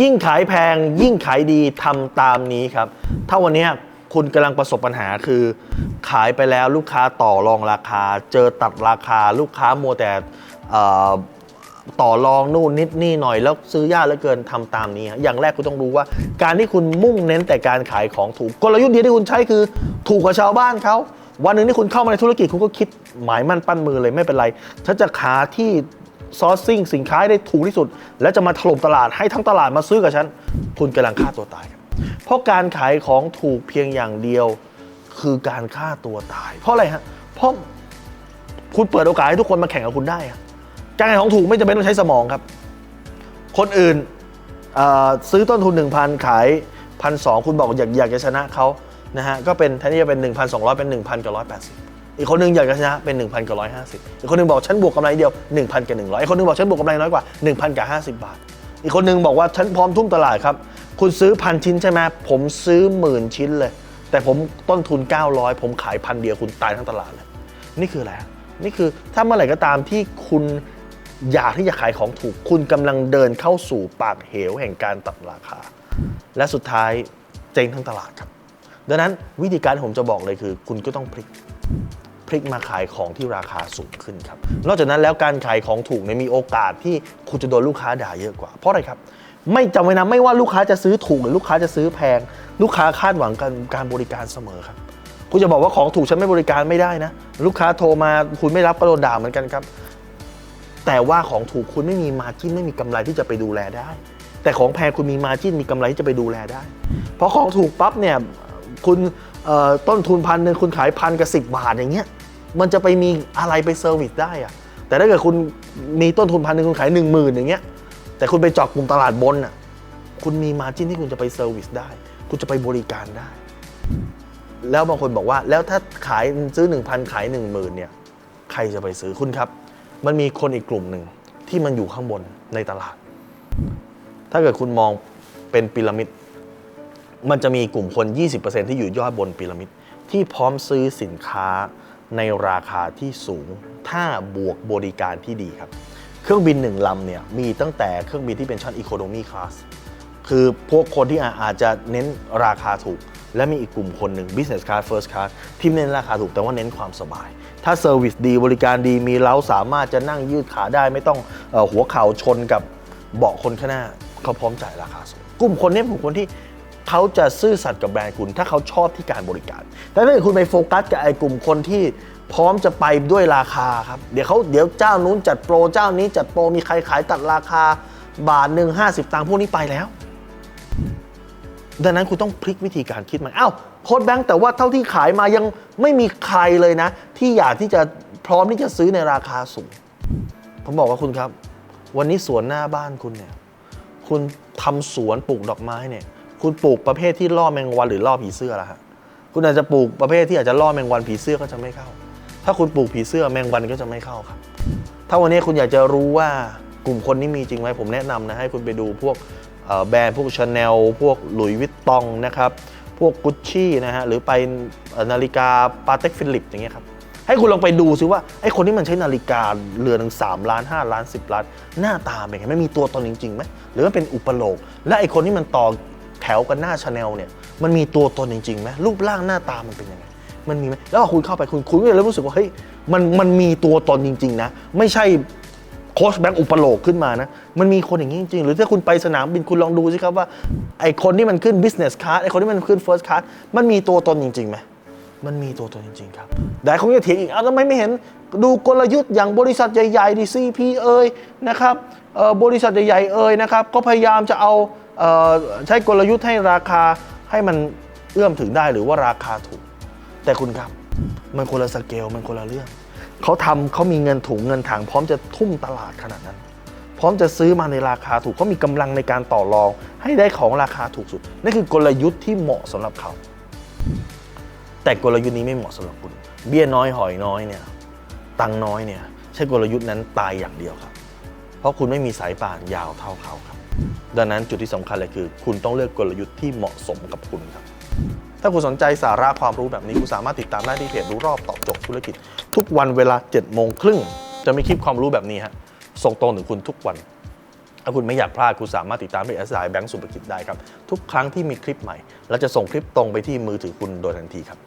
ยิ่งขายแพงยิ่งขายดีทำตามนี้ครับ ถ้าวันนี้คุณกำลังประสบปัญหาคือ ขายไปแล้วลูกค้าต่อรองราคา เจอตัดราคาลูกค้ามัวแต่ต่อรองนู่นนิดนี่หน่อยแล้วซื้อยากเหลือเกินทำตามนี้ อย่างแรกคุณต้องรู้ว่า การที่คุณมุ่งเน้นแต่การขายของถูกกลยุทธ์เดียวที่คุณใช้คือ ถูกกว่าชาวบ้านเขาวันหนึ่งที่คุณเข้ามาในธุรกิจคุณก็คิดหมายมั่นปั้นมือเลยไม่เป็นไรฉันจะหาที่ ซอร์ซิ่งสินค้าได้ถูกที่สุด แล้วจะมาถล่มตลาดให้ทั้งตลาดมาซื้อกับฉัน คุณกำลังฆ่าตัวตายครับเพราะการขายของถูกเพียงอย่างเดียวคือการฆ่าตัวตาย เพราะอะไรฮะเพราะคุณเปิดโอกาสให้ทุกคนมาแข่งกับคุณได้การขายของถูกไม่จำเป็นต้องใช้สมองครับ คนอื่นซื้อต้นทุน 1,000 ขายพันสคุณบอกอยากอยากจะชนะเขานะฮะก็เป็นแทนที่จะเป็น 1,200 เป็น1,000กับ180 อีกคนนึงอยากจะชนะเป็น 1,000กับ150 อีกคนนึงบอกฉันบวกกำไรเดียว 1,000กับ100 อีกคนนึงบอกฉันบวกกำไรน้อยกว่า 1,000กับ50 บาท อีกคนนึงบอกว่าฉันพร้อมทุ่มตลาดครับ คุณซื้อพันชิ้นใช่ไหมผมซื้อหมื่นชิ้นเลย แต่ผมต้นทุน 900 ผมขายพันเดียวคุณตายทั้งตลาดเลย นี่คืออะไรนี่คือถ้าเมื่อไหร่ก็ตามที่คุณอยากที่จะขายของถูก คุณกำลังเดินเข้าสู่ปากเหวแห่งการตัดราคา และสุดท้ายเจ๊งทั้งตลาดครับ ดังนั้นวิธีการผมจะบอกเลยคือ คุณก็ต้องพลิก พลิกมาขายของที่ราคาสูงขึ้นครับ นอกจากนั้นแล้วการขายของถูกเนี่ยมีโอกาสที่คุณจะโดนลูกค้าด่าเยอะกว่า เพราะอะไรครับ ไม่จำไว้นะไม่ว่าลูกค้าจะซื้อถูกหรือลูกค้าจะซื้อแพง ลูกค้าคาดหวังการการบริการเสมอครับ คุณจะบอกว่าของถูกฉันไม่บริการไม่ได้นะ ลูกค้าโทรมาคุณไม่รับก็โดนด่าเหมือนกันครับ แต่ว่าของถูกคุณไม่มีมาจิ้นไม่มีกำไรที่จะไปดูแลได้ แต่ของแพงคุณมีมาจิ้นมีกำไรที่จะไปดูแลได้ เพราะของถูกปั๊บเนี่ยคุณ ต้นทุนพันหนึ่งคุณขายพันกับสิบาทอย่างเงี้ยมันจะไปมีอะไรไปเซอร์วิสได้อะแต่ถ้าเกิดคุณมีต้นทุนพันหนึ่งคุณขายหนึ่งหมื่นอย่างเงี้ยแต่คุณไปเจาะกลุ่มตลาดบนอะคุณมีมาจิ้นที่คุณจะไปเซอร์วิสได้ คุณจะไปบริการได้ แล้วบางคนบอกว่าแล้วถ้าขายซื้อ 1,000 ขาย 1 0,000เนี่ยใครจะไปซื้อคุณครับ มันมีคนอีกกลุ่มหนึ่งที่มันอยู่ข้างบนในตลาด ถ้าเกิดคุณมองเป็นพีระมิด มันจะมีกลุ่มคน 20%ที่อยู่ยอดบนพีระมิด ที่พร้อมซื้อสินค้าในราคาที่สูง ถ้าบวกบริการที่ดีครับ เครื่องบินหนึ่งลำเนี่ยมีตั้งแต่เครื่องบินที่เป็นชั้น Economy Class คือพวกคนที่อาอาจจะเน้นราคาถูก และมีอีกกลุ่มคนหนึ่ง business class first class ที่เน้นราคาถูกแต่ว่าเน้นความสบาย ถ้าเซอร์วิสดีบริการดีมีเราสามารถจะนั่งยืดขาได้ไม่ต้องอหัวเข่าชนกับเบาะคนข้างหน้าเขาพร้อมจ่ายราคาสูงกลุ่มคนนี้เป็นกลุ่มคนที่ เขาจะซื่อสัตย์กับแบรนด์คุณ ถ้าเขาชอบที่การบริการ แต่ถ้าคุณไปโฟกัสกับไอ้กลุ่มคนที่พร้อมจะไปด้วยราคาครับ เดี๋ยวเขาเดี๋ยวเจ้านู้นจัดโปรเจ้านี้จัดโปรมีใครขายตัดราคาบาทหนึ่งห้าสิบตังค์พวกนี้ไปแล้ว ดังนั้นคุณต้องพลิกวิธีการคิดใหม่อ้าวโค้ดแบงค์แต่ว่าเท่าที่ขายมายังไม่มีใครเลยนะ ที่อยากที่จะพร้อมที่จะซื้อในราคาสูง ผมบอกว่าคุณครับ วันนี้สวนหน้าบ้านคุณเนี่ย คุณทำสวนปลูกดอกไม้เนี่ย คุณปลูกประเภทที่ล่อแมงวันหรือล่อผีเสื้อละฮะคุณอาจจะปลูกประเภทที่อาจจะล่อแมงวันผีเสื้อก็จะไม่เข้า ถ้าคุณปลูกผีเสื้อแมงวันก็จะไม่เข้าครับ ถ้าวันนี้คุณอยากจะรู้ว่ากลุ่มคนนี้มีจริงไหมผมแนะนำนะให้คุณไปดูพวกแบรนด์พวกชาแนลพวกหลุยวิตตองนะครับ พวกกุชชี่นะฮะหรือไปนาฬิกาปาเต็กฟิลิปอย่างเงี้ยครับให้คุณลองไปดูซิว่าไอ้คนที่มันใช้นาฬิกาเรือนหนึ่งสามล้านห้าล้านสิบล้าน หน้าตาเป็นไงไม่มีตัวตนจริงๆไหมหรือว่าเป็นอุปโลกและไอ้คนที่มันต่อ แถวกันหน้าชาแนลเนี่ยมันมีตัวตนจริงๆไหมรูปร่างหน้าตามันเป็นยังไงมันมีไหมแล้วพอคุณเข้าไปคุณคุณก็จะรู้สึกว่าเฮ้ยมันมันมีตัวตนจริง ๆ นะ ไม่ใช่โค้ชแบงค์อุปโลกขึ้นมานะ มันมีคนอย่างนี้จริงๆ หรือถ้าคุณไปสนามบินคุณลองดูสิครับว่า ไอคนที่มันขึ้น business class ไอคนที่มันขึ้น first class มันมีตัวตนจริงๆไหมมันมีตัวตนจริง ๆ ครับแต่คงจะเถียงอีก เอาทำไมไม่เห็นดูกลยุทธ์อย่างบริษัทใหญ่ๆดีซีพีเอยนะครับเอ่อบริษัทใหญ่ๆเอยนะครับ ก็พยายามจะเอา ใช้กลยุทธ์ให้ราคาให้มันเอื้อมถึงได้หรือว่าราคาถูก แต่คุณครับ มันคนละสเกลมันคนละเรื่องเขาทำเขามีเงินถุงเงินถังพร้อมจะทุ่มตลาดขนาดนั้น พร้อมจะซื้อมาในราคาถูกเขามีกำลังในการต่อรอง ให้ได้ของราคาถูกสุดนั่นคือกลยุทธ์ที่เหมาะสำหรับเขา แต่กลยุทธ์นี้ไม่เหมาะสำหรับคุณ เบี้ยน้อยหอยน้อยเนี่ยตังน้อยเนี่ยใช้กลยุทธ์นั้นตายอย่างเดียวครับ เพราะคุณไม่มีสายป่านยาวเท่าเขาครับ ดังนั้นจุดที่สำคัญเลยคือ คุณต้องเลือกกลยุทธ์ที่เหมาะสมกับคุณครับ ถ้าคุณสนใจสาระความรู้แบบนี้ คุณสามารถติดตามได้ที่เพจรู้รอบตอบโจทย์ธุรกิจ ทุกวันเวลา7โมงครึ่งจะมีคลิปความรู้แบบนี้ฮะส่งตรงถึงคุณทุกวัน ถ้าคุณไม่อยากพลาดคุณสามารถติดตามเพจ SI Bank สุภกิจได้ครับทุกครั้งที่มีคลิปใหม่เราจะส่งคลิปตรงไปที่มือถือคุณโดยทันทีครับ